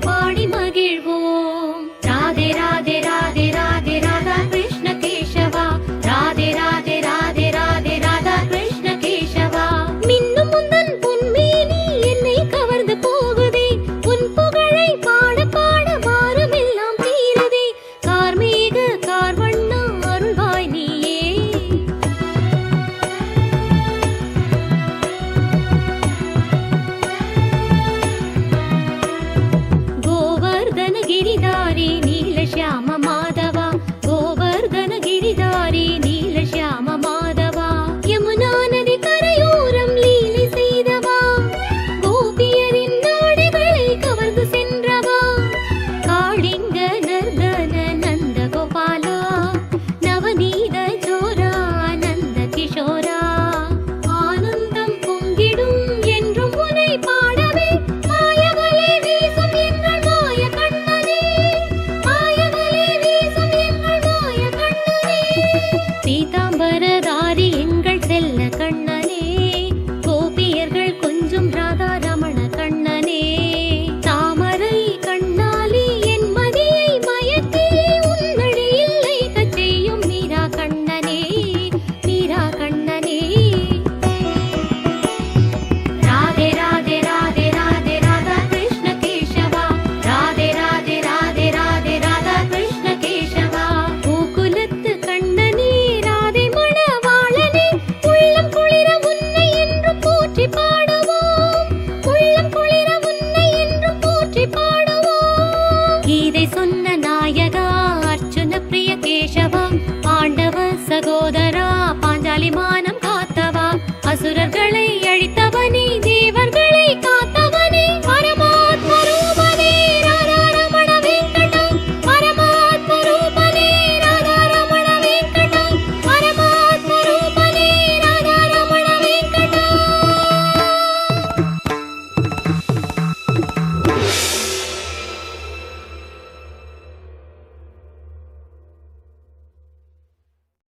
பாடி மகிழ்வோம். 双子だろう